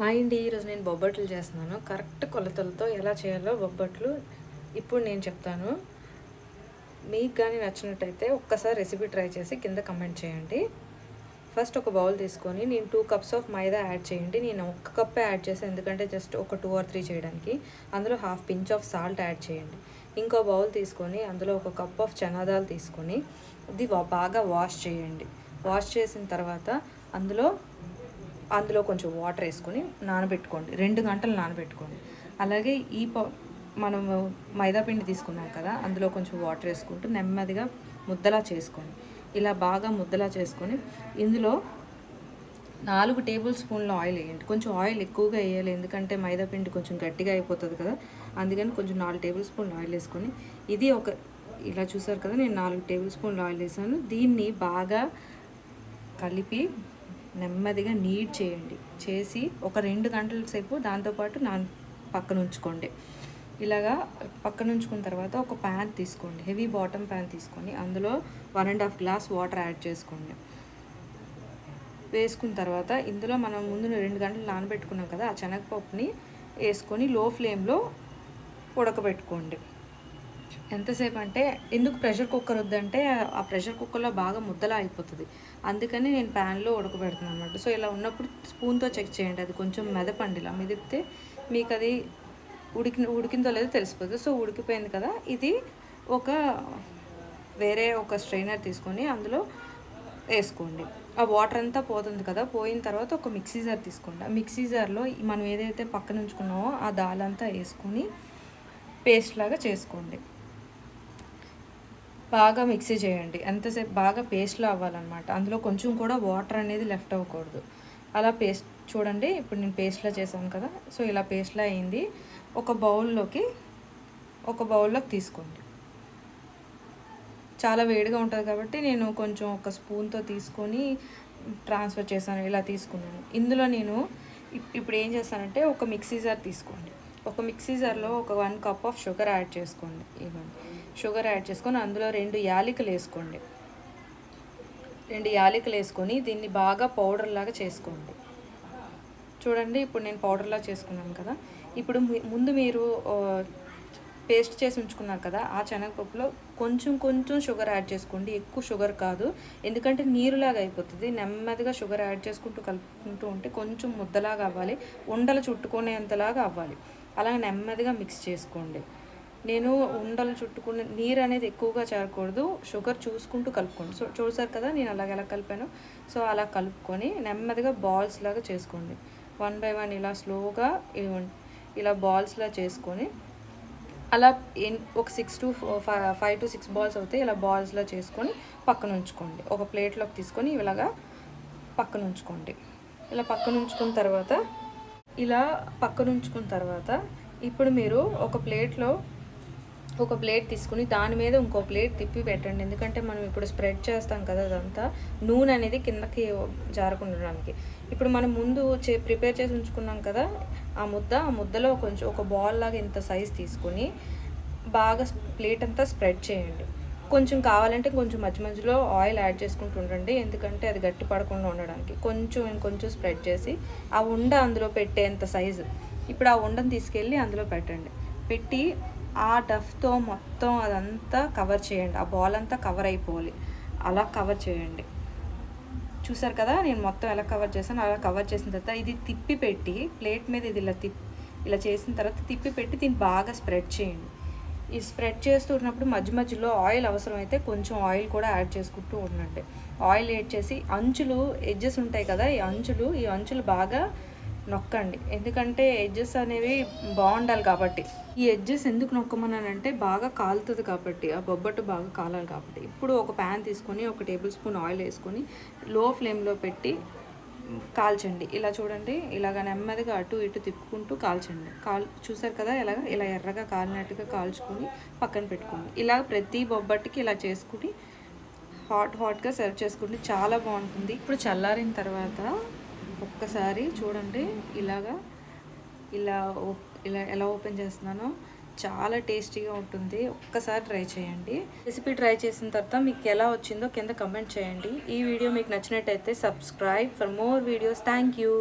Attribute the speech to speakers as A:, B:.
A: Hi అండి ఈరోజు నేను బొబ్బట్లు చేస్తున్నాను. కరెక్ట్ కొలతలతో ఎలా చేయాలో బొబ్బట్లు ఇప్పుడు నేను చెప్తాను. మీకు కానీ నచ్చినట్టయితే ఒక్కసారి రెసిపీ ట్రై చేసి కింద కమెంట్ చేయండి. ఫస్ట్ ఒక బౌల్ తీసుకొని నేను two cups of maida add చేయండి. నేను ఒక్క కప్పే యాడ్ చేసాను ఎందుకంటే జస్ట్ ఒక టూ ఆర్ త్రీ చేయడానికి. అందులో half pinch of salt add చేయండి. ఇంకో బౌల్ తీసుకొని అందులో ఒక కప్ ఆఫ్ చనాదాలు తీసుకొని ఇది బాగా వాష్ చేయండి. వాష్ చేసిన తర్వాత అందులో అందులో కొంచెం వాటర్ వేసుకొని నానబెట్టుకోండి. రెండు గంటలు నానబెట్టుకోండి. అలాగే ఈ ప మనం మైదాపిండి తీసుకున్నాం కదా అందులో కొంచెం వాటర్ వేసుకుంటూ నెమ్మదిగా ముద్దలా చేసుకోండి. ఇలా బాగా ముద్దలా చేసుకొని ఇందులో నాలుగు టేబుల్ స్పూన్ల ఆయిల్ వేయండి. కొంచెం ఆయిల్ ఎక్కువగా వేయాలి ఎందుకంటే మైదా పిండి కొంచెం గట్టిగా అయిపోతుంది కదా. అందుకని కొంచెం నాలుగు టేబుల్ స్పూన్ల ఆయిల్ వేసుకొని ఇది ఒక ఇలా చూసారు కదా నేను నాలుగు టేబుల్ స్పూన్ల ఆయిల్ వేసాను. దీన్ని బాగా కలిపి నెమ్మదిగా నీట్ చేయండి. చేసి ఒక రెండు గంటల సేపు దాంతోపాటు నా పక్కన ఉంచుకోండి. ఇలాగా పక్కన ఉంచుకున్న తర్వాత ఒక ప్యాన్ తీసుకోండి. హెవీ బాటమ్ ప్యాన్ తీసుకొని అందులో one and half glass water add చేసుకోండి. వేసుకున్న తర్వాత ఇందులో మనం ముందు రెండు గంటలు నానబెట్టుకున్నాం కదా ఆ శనగపప్పుని వేసుకొని లో ఫ్లేమ్లో ఉడకబెట్టుకోండి. ఎంతసేపు అంటే ఎందుకు ప్రెషర్ కుక్కర్ వద్దంటే ఆ ప్రెషర్ కుక్కర్లో బాగా ముద్దలా అయిపోతుంది. అందుకని నేను ప్యాన్లో ఉడకబెడుతున్నాను అనమాట సో ఇలా ఉన్నప్పుడు స్పూన్తో చెక్ చేయండి. అది కొంచెం మెదపండి ఇలా మెదిపితే మీకు అది ఉడికి ఉడికిందో లేదో తెలిసిపోతుంది సో ఉడికిపోయింది కదా. ఇది ఒక వేరే ఒక స్ట్రైనర్ తీసుకొని అందులో వేసుకోండి. ఆ వాటర్ అంతా పోతుంది కదా. పోయిన తర్వాత ఒక మిక్సీ జార్ తీసుకోండి. ఆ మిక్సీ జార్లో మనం ఏదైతే పక్కన ఉంచుకున్నామో ఆ దాల్ అంతా వేసుకొని పేస్ట్ లాగా చేసుకోండి. బాగా మిక్సీ చేయండి. ఎంతసేపు బాగా పేస్ట్లో అవ్వాలన్నమాట. అందులో కొంచెం కూడా వాటర్ అనేది లెఫ్ట్ అవ్వకూడదు. అలా పేస్ట్ చూడండి ఇప్పుడు నేను పేస్ట్లో చేశాను కదా సో ఇలా పేస్ట్లో అయింది. ఒక బౌల్లోకి ఒక బౌల్లోకి తీసుకోండి. చాలా వేడిగా ఉంటుంది కాబట్టి నేను కొంచెం ఒక స్పూన్తో తీసుకొని ట్రాన్స్ఫర్ చేశాను ఇలా తీసుకున్నాను. ఇందులో నేను ఇప్- ఇప్పుడు ఏం చేస్తానంటే ఒక మిక్సీ జార్ తీసుకోండి. ఒక మిక్సీ జార్లో ఒక one cup of sugar add చేసుకోండి. ఇవ్వండి షుగర్ యాడ్ చేసుకొని అందులో రెండు యాలకులు వేసుకోండి. రెండు యాలికలు వేసుకొని దీన్ని బాగా పౌడర్ లాగా చేసుకోండి. చూడండి ఇప్పుడు నేను పౌడర్లా చేసుకున్నాను కదా. ఇప్పుడు ముందు మీరు పేస్ట్ చేసి ఉంచుకున్నారు కదా ఆ శనగపప్పులో కొంచెం కొంచెం షుగర్ యాడ్ చేసుకోండి. ఎక్కువ షుగర్ కాదు. ఎందుకంటే నీరులాగా అయిపోతుంది. నెమ్మదిగా షుగర్ యాడ్ చేసుకుంటూ కలుపుకుంటూ ఉంటే కొంచెం ముద్దలాగా అవ్వాలి. ఉండలు చుట్టుకునేంతలాగా అవ్వాలి. అలా నెమ్మదిగా మిక్స్ చేసుకోండి. నేను ఉండలు చుట్టుకున్న నీరు అనేది ఎక్కువగా చేరకూడదు. షుగర్ చూసుకుంటూ కలుపుకోండి. సో చూసారు కదా నేను అలాగ ఎలా కలిపాను? సో అలా కలుపుకొని నెమ్మదిగా బాల్స్ లాగా చేసుకోండి. వన్ బై వన్ ఇలా స్లోగా ఇలా బాల్స్లా చేసుకొని అలా ఒక six to five to six balls అవుతాయి ఇలా బాల్స్లా చేసుకొని పక్కన ఉంచుకోండి. ఒక ప్లేట్లోకి తీసుకొని ఇలాగా పక్కన ఉంచుకోండి. ఇలా పక్కన ఉంచుకున్న తర్వాత ఇలా పక్కన ఉంచుకున్న తర్వాత ఇప్పుడు మీరు ఒక ప్లేట్లో ఒక ప్లేట్ తీసుకుని దాని మీద ఇంకో ప్లేట్ తిప్పి పెట్టండి. ఎందుకంటే మనం ఇప్పుడు స్ప్రెడ్ చేస్తాం కదా అదంతా. నూనె అనేది కిందకి జారకుండడానికి ఇప్పుడు మనం ముందు చే ప్రిపేర్ చేసి ఉంచుకున్నాం కదా ఆ ముద్ద ఆ ముద్దలో కొంచెం ఒక బాల్ లాగా ఇంత సైజ్ తీసుకొని బాగా ప్లేట్ అంతా స్ప్రెడ్ చేయండి. కొంచెం కావాలంటే కొంచెం మధ్య మధ్యలో ఆయిల్ యాడ్ చేసుకుంటూ ఉండండి. ఎందుకంటే అది గట్టి పడకుండా ఉండడానికి. కొంచెం ఇంకొంచెం స్ప్రెడ్ చేసి ఆ ఉండ అందులో పెట్టేంత సైజు ఇప్పుడు ఆ ఉండని తీసుకెళ్ళి అందులో పెట్టండి. పెట్టి ఆ డఫ్తో మొత్తం అదంతా కవర్ చేయండి. ఆ బాల్ అంతా కవర్ అయిపోవాలి. అలా కవర్ చేయండి. చూసారు కదా నేను మొత్తం ఎలా కవర్ చేశాను అలా కవర్ చేసిన తర్వాత ఇది తిప్పి పెట్టి ప్లేట్ మీద ఇది ఇలా తిప్పి ఇలా చేసిన తర్వాత తిప్పి పెట్టి దీన్ని బాగా స్ప్రెడ్ చేయండి. ఈ స్ప్రెడ్ చేస్తున్నప్పుడు మధ్య మధ్యలో ఆయిల్ అవసరమైతే కొంచెం ఆయిల్ కూడా యాడ్ చేసుకుంటూ ఉండండి. ఆయిల్ యాడ్ చేసి అంచులు ఎడ్జెస్ ఉంటాయి కదా ఈ అంచులు ఈ అంచులు బాగా నొక్కండి. ఎందుకంటే ఎడ్జెస్ అనేవి బాగుండాలి కాబట్టి. ఈ ఎడ్జెస్ ఎందుకు నొక్కమన్నానంటే బాగా కాలుతుంది కాబట్టి ఆ బొబ్బట్టు బాగా కాలాలి కాబట్టి. ఇప్పుడు ఒక ప్యాన్ తీసుకొని ఒక టేబుల్ స్పూన్ ఆయిల్ వేసుకొని లో ఫ్లేమ్లో పెట్టి కాల్చండి. ఇలా చూడండి. ఇలాగ నెమ్మదిగా అటు ఇటు తిప్పుకుంటూ కాల్చండి. కాల్ చూసారు కదా ఇలాగ ఇలా ఎర్రగా కాలినట్టుగా కాల్చుకొని పక్కన పెట్టుకోండి. ఇలా ప్రతి బొబ్బట్టికి ఇలా చేసుకుని హాట్ హాట్గా సర్వ్ చేసుకుంటే చాలా బాగుంటుంది. ఇప్పుడు చల్లారిన తర్వాత ఒక్కసారి చూడండి. ఇలాగా ఇలా ఇలా ఎలా ఓపెన్ చేస్తున్నానో చాలా టేస్టీగా ఉంటుంది. ఒక్కసారి ట్రై చేయండి. రెసిపీ ట్రై చేసిన తర్వాత మీకు ఎలా వచ్చిందో కింద కమెంట్ చేయండి. ఈ వీడియో మీకు నచ్చినట్టయితే subscribe for more videos. Thank you.